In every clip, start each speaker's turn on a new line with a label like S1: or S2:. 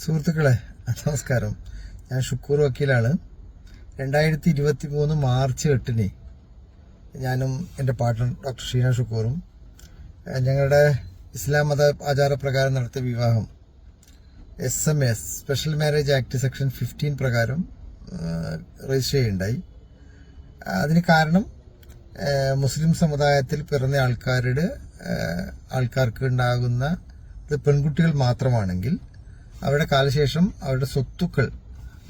S1: സുഹൃത്തുക്കളെ നമസ്കാരം. ഞാൻ ഷുക്കൂർ വക്കീലാണ്. രണ്ടായിരത്തി ഇരുപത്തി മൂന്ന് മാർച്ച് എട്ടിന് ഞാനും എന്റെ പാർട്ട്ണർ ഡോക്ടർ ഷീന ഷുക്കൂറും ഞങ്ങളുടെ ഇസ്ലാം മത ആചാരപ്രകാരം നടത്തിയ വിവാഹം S M S special marriage act section fifteen പ്രകാരം രജിസ്റ്റർ ചെയ്യുണ്ടായി. അതിന് കാരണം മുസ്ലിം സമുദായത്തിൽ പിറന്ന ആൾക്കാരുടെ ആൾക്കാർക്ക് ഉണ്ടാകുന്ന പെൺകുട്ടികൾ മാത്രമാണെങ്കിൽ അവരുടെ കാലശേഷം അവരുടെ സ്വത്തുക്കൾ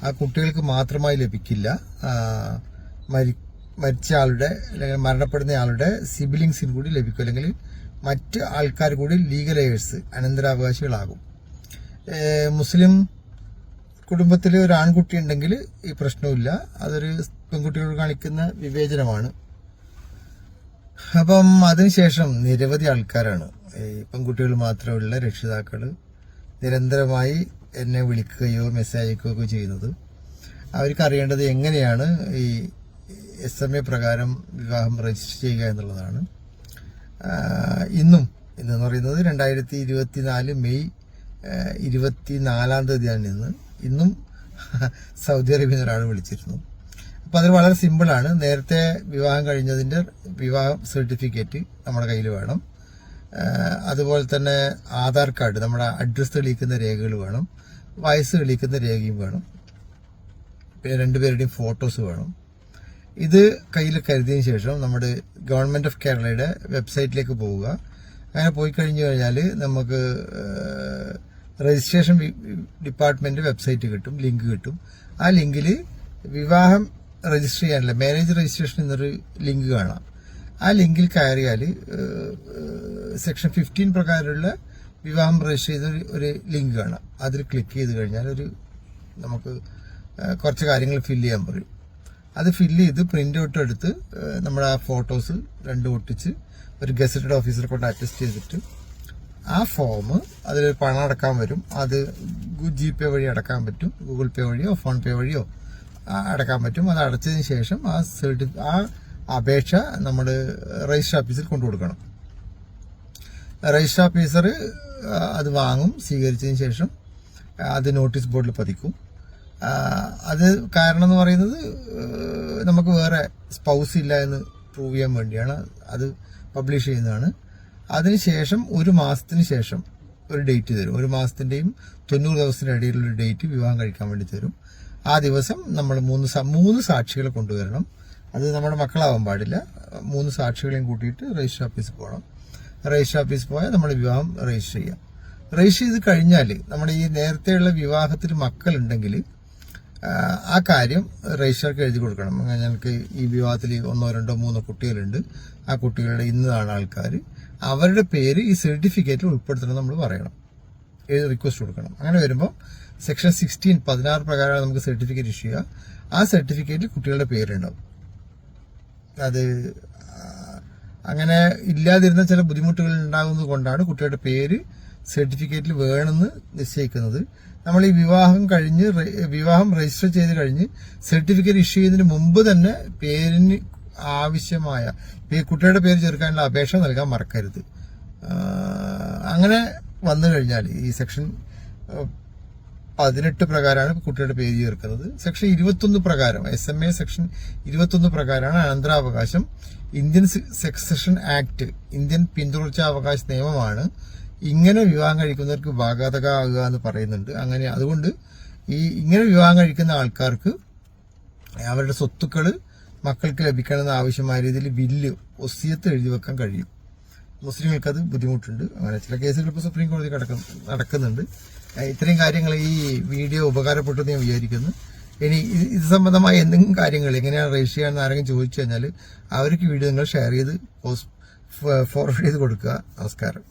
S1: ആ കുട്ടികൾക്ക് മാത്രമായി ലഭിക്കില്ല. മരി മരിച്ച ആളുടെ അല്ലെങ്കിൽ മരണപ്പെടുന്ന ആളുടെ സിബിലിങ്സിന് കൂടി ലഭിക്കും. അല്ലെങ്കിൽ മറ്റ് ആൾക്കാർ കൂടി ലീഗലേഴ്സ് അനന്തരാവകാശികളാകും. മുസ്ലിം കുടുംബത്തിൽ ഒരു ആൺകുട്ടി ഉണ്ടെങ്കിൽ ഈ പ്രശ്നമില്ല അതൊരു പെൺകുട്ടികളോട് കാണിക്കുന്ന വിവേചനമാണ്. അപ്പം അതിനുശേഷം നിരവധി ആൾക്കാരാണ് ഈ പെൺകുട്ടികൾ മാത്രമുള്ള രക്ഷിതാക്കൾ. നിരന്തരമായി എന്നെ വിളിക്കുകയോ മെസ്സേജ് അയക്കുകയോ ചെയ്യുന്നത്. അവർക്ക് അറിയേണ്ടത് എങ്ങനെയാണ് ഈ എസ് എം എ പ്രകാരം വിവാഹം രജിസ്റ്റർ ചെയ്യുക എന്നുള്ളതാണ്. ഇന്നും ഇന്നെന്ന് പറയുന്നത് രണ്ടായിരത്തി ഇരുപത്തി നാല് മെയ് ഇരുപത്തി നാലാം തീയതിയാണ് ഇന്ന്. ഇന്നും സൗദി അറേബ്യയിൽ ഒരാൾ വിളിച്ചിരുന്നു. അപ്പോൾ അതിൽ വളരെ സിമ്പിളാണ് നേരത്തെ വിവാഹം കഴിഞ്ഞതിന്റെ വിവാഹ സർട്ടിഫിക്കറ്റ് നമ്മുടെ കയ്യിൽ വേണം. അതുപോലെ തന്നെ ആധാർ കാർഡ് നമ്മുടെ അഡ്രസ്സ് തെളിയിക്കുന്ന രേഖകൾ വേണം വയസ്സ് തെളിയിക്കുന്ന രേഖയും വേണം രണ്ടുപേരുടെയും ഫോട്ടോസ് വേണം. ഇത് കയ്യിൽ കരുതിയതിന് ശേഷം നമ്മുടെ ഗവൺമെന്റ് ഓഫ് കേരളയുടെ വെബ്സൈറ്റിലേക്ക് പോവുക. അങ്ങനെ പോയി കഴിഞ്ഞു കഴിഞ്ഞാൽ നമുക്ക് രജിസ്ട്രേഷൻ ഡിപ്പാർട്ട്മെന്റ് വെബ്സൈറ്റ് കിട്ടും ലിങ്ക് കിട്ടും. ആ ലിങ്കിൽ വിവാഹം രജിസ്റ്റർ ചെയ്യാനുള്ള മാരേജ് രജിസ്ട്രേഷൻ എന്നൊരു ലിങ്ക് കാണാം. ആ ലിങ്കിൽ കയറിയാൽ സെക്ഷൻ ഫിഫ്റ്റീൻ പ്രകാരമുള്ള വിവാഹം രജിസ്റ്റർ ചെയ്ത ഒരു- ലിങ്ക് കാണാം. അതിൽ ക്ലിക്ക് ചെയ്ത് കഴിഞ്ഞാൽ ഒരു നമുക്ക് കുറച്ച് കാര്യങ്ങൾ ഫില്ല് ചെയ്യാൻ പറയും. അത് ഫില്ല് ചെയ്ത് പ്രിന്റ് ഔട്ട് എടുത്ത് നമ്മൾ ആ ഫോട്ടോസ് രണ്ടും ഒട്ടിച്ച് ഒരു ഗസറ്റഡ് ഓഫീസറെ കൊണ്ട് അറ്റസ്റ്റ് ചെയ്തിട്ട് ആ ഫോം അതിൽ പണം അടക്കാൻ വരും. അത് ജി പേ വഴി അടക്കാൻ പറ്റും. ഗൂഗിൾ പേ വഴിയോ ഫോൺ പേ വഴിയോ അടക്കാൻ പറ്റും. അത് അടച്ചതിന് ശേഷം ആ സർട്ടിഫിക്കറ്റ് ആ അപേക്ഷ നമ്മൾ രജിസ്റ്റർ ഓഫീസിൽ കൊണ്ടു കൊടുക്കണം. രജിസ്റ്റർ ഓഫീസർ അത് വാങ്ങും. സ്വീകരിച്ചതിന് ശേഷം അത് നോട്ടീസ് ബോർഡിൽ പതിക്കും. അത് കാരണം എന്ന് പറയുന്നത് നമുക്ക് വേറെ സ്പൗസ് ഇല്ല എന്ന് പ്രൂവ് ചെയ്യാൻ വേണ്ടിയാണ് അത് പബ്ലിഷ് ചെയ്യുന്നതാണ്. അതിനുശേഷം ഒരു മാസത്തിന് ശേഷം ഒരു ഡേറ്റ് തരും. ഒരു മാസത്തിന്റെയും തൊണ്ണൂറ് ദിവസത്തിന്റെ ഇടയിലുള്ള ഒരു ഡേറ്റ് വിവാഹം കഴിക്കാൻ വേണ്ടി തരും. ആ ദിവസം നമ്മൾ മൂന്ന് മൂന്ന് സാക്ഷികളെ കൊണ്ടുവരണം. അത് നമ്മുടെ മക്കളാവാൻ പാടില്ല. മൂന്ന് സാക്ഷികളെയും കൂട്ടിയിട്ട് രജിസ്റ്റർ ഓഫീസിൽ പോകണം. രജിസ്റ്റർ ഓഫീസിൽ പോയാൽ നമ്മൾ വിവാഹം രജിസ്റ്റർ ചെയ്യാം. രജിസ്റ്റർ ചെയ്ത് കഴിഞ്ഞാൽ നമ്മുടെ ഈ നേരത്തെയുള്ള വിവാഹത്തിൽ മക്കളുണ്ടെങ്കിൽ ആ കാര്യം രജിസ്റ്റർക്ക് എഴുതി കൊടുക്കണം. ഞങ്ങൾക്ക് ഈ വിവാഹത്തിൽ ഒന്നോ രണ്ടോ മൂന്നോ കുട്ടികളുണ്ട്. ആ കുട്ടികളുടെ ഇന്നതാണ് ആൾക്കാർ. അവരുടെ പേര് ഈ സർട്ടിഫിക്കറ്റിൽ ഉൾപ്പെടുത്തണം നമ്മൾ പറയണം. റിക്വസ്റ്റ് കൊടുക്കണം. അങ്ങനെ വരുമ്പോൾ സെക്ഷൻ സിക്സ്റ്റീൻ പതിനാറ് പ്രകാരമാണ് നമുക്ക് സർട്ടിഫിക്കറ്റ് ഇഷ്യൂ ചെയ്യുക. ആ സർട്ടിഫിക്കറ്റിൽ കുട്ടികളുടെ പേരുണ്ടാവും. അത് അങ്ങനെ ഇല്ലാതിരുന്ന ചില ബുദ്ധിമുട്ടുകൾ ഉണ്ടാകുന്നത് കൊണ്ടാണ് കുട്ടിയുടെ പേര് സർട്ടിഫിക്കറ്റിൽ വേണമെന്ന് നിശ്ചയിക്കുന്നത്. നമ്മൾ ഈ വിവാഹം കഴിഞ്ഞ് വിവാഹം രജിസ്റ്റർ ചെയ്ത് കഴിഞ്ഞ് സർട്ടിഫിക്കറ്റ് ഇഷ്യൂ ചെയ്യുന്നതിന് മുമ്പ് തന്നെ പേരിന് ആവശ്യമായ കുട്ടിയുടെ പേര് ചേർക്കാനുള്ള അപേക്ഷ നൽകാൻ മറക്കരുത്. അങ്ങനെ വന്നു കഴിഞ്ഞാൽ ഈ സെക്ഷൻ പതിനെട്ട് പ്രകാരമാണ് കുട്ടിയുടെ പേര് ചേർക്കുന്നത്. സെക്ഷൻ ഇരുപത്തൊന്ന് പ്രകാരം എസ് എം എ സെക്ഷൻ ഇരുപത്തൊന്ന് പ്രകാരമാണ് അനന്തരാവകാശം ഇന്ത്യൻ സെക്സഷൻ ആക്ട് ഇന്ത്യൻ പിന്തുടർച്ചാവകാശ നിയമമാണ്. ഇങ്ങനെ വിവാഹം കഴിക്കുന്നവർക്ക് ബാധകമാകുക എന്ന് പറയുന്നുണ്ട്. അങ്ങനെ അതുകൊണ്ട് ഈ ഇങ്ങനെ വിവാഹം കഴിക്കുന്ന ആൾക്കാർക്ക് അവരുടെ സ്വത്തുക്കൾ മക്കൾക്ക് ലഭിക്കണമെന്ന് ആവശ്യമായ രീതിയിൽ ബില്ല് ഒസിയത്ത് എഴുതി വെക്കാൻ കഴിയും. മുസ്ലിങ്ങൾക്ക് അത് ബുദ്ധിമുട്ടുണ്ട്. അങ്ങനെ ചില കേസുകൾ ഇപ്പോൾ സുപ്രീം കോടതി കിടക്കും നടക്കുന്നുണ്ട്. ഇത്രയും കാര്യങ്ങൾ ഈ വീഡിയോ ഉപകാരപ്പെട്ടെന്ന് ഞാൻ വിചാരിക്കുന്നു. ഇനി ഇത് സംബന്ധമായ എന്തെങ്കിലും കാര്യങ്ങൾ എങ്ങനെയാണ് രജിസ്റ്റർ ചെയ്യാമെന്ന് ആരെങ്കിലും ചോദിച്ചു കഴിഞ്ഞാൽ അവർക്ക് വീഡിയോ നിങ്ങൾ ഷെയർ ചെയ്ത് ഫോർവേഡ് ചെയ്ത് കൊടുക്കുക. നമസ്കാരം.